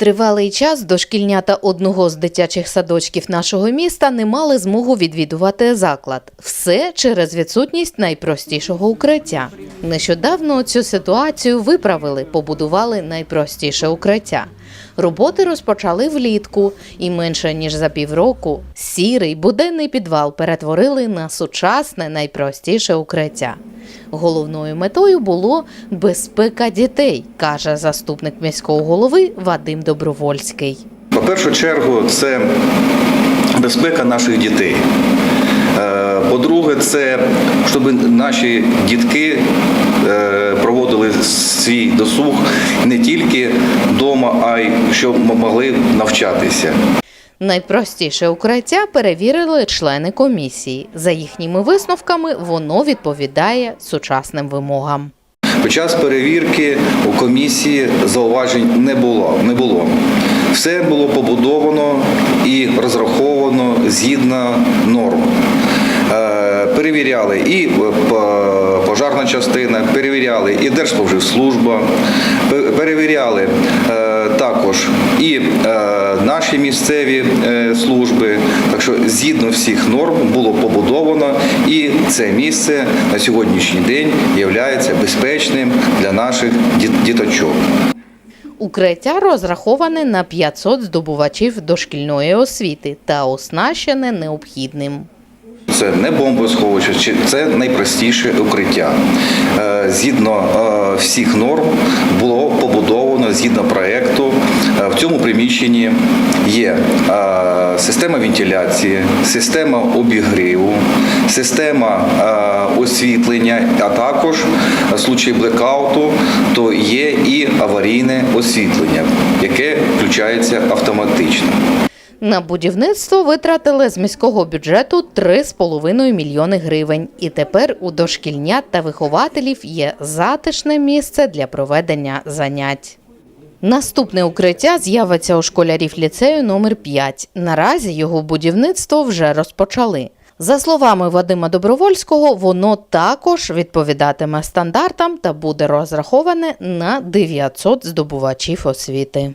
Тривалий час дошкільнята одного з дитячих садочків нашого міста не мали змогу відвідувати заклад. Все через відсутність найпростішого укриття. Нещодавно цю ситуацію виправили, побудували найпростіше укриття. Роботи розпочали влітку, і менше ніж за півроку сірий буденний підвал перетворили на сучасне найпростіше укриття. Головною метою було безпека дітей, каже заступник міського голови Вадим Добровольський. По першу чергу, це безпека наших дітей. Е, По-друге, це щоб наші дітки е, проводили свій досуг не тільки вдома, а й щоб могли навчатися. Найпростіше укриття перевірили члени комісії. За їхніми висновками, воно відповідає сучасним вимогам. Під час перевірки у комісії зауважень не було. Не було. Все було побудовано і розраховано згідно норм. Перевіряли і е, пожарна частина, перевіряли і Держспоживслужба, перевіряли е, також і е, наші місцеві служби. Так що згідно всіх норм було побудовано, і це місце на сьогоднішній день є безпечним для наших діточок. Укриття розраховане на 500 здобувачів дошкільної освіти та оснащене необхідним. Це не бомбосховище, це найпростіше укриття. Е, Згідно е, всіх норм було побудовано згідно проекту. Е, В цьому приміщенні є система вентиляції, система обігріву, система освітлення, а також в случаї блекауту, то є і аварійне освітлення, яке включається автоматично. На будівництво витратили з міського бюджету 3,5 мільйони гривень. І тепер у дошкільнят та вихователів є затишне місце для проведення занять. Наступне укриття з'явиться у школярів ліцею номер 5. Наразі його будівництво вже розпочали. За словами Вадима Добровольського, воно також відповідатиме стандартам та буде розраховане на 900 здобувачів освіти.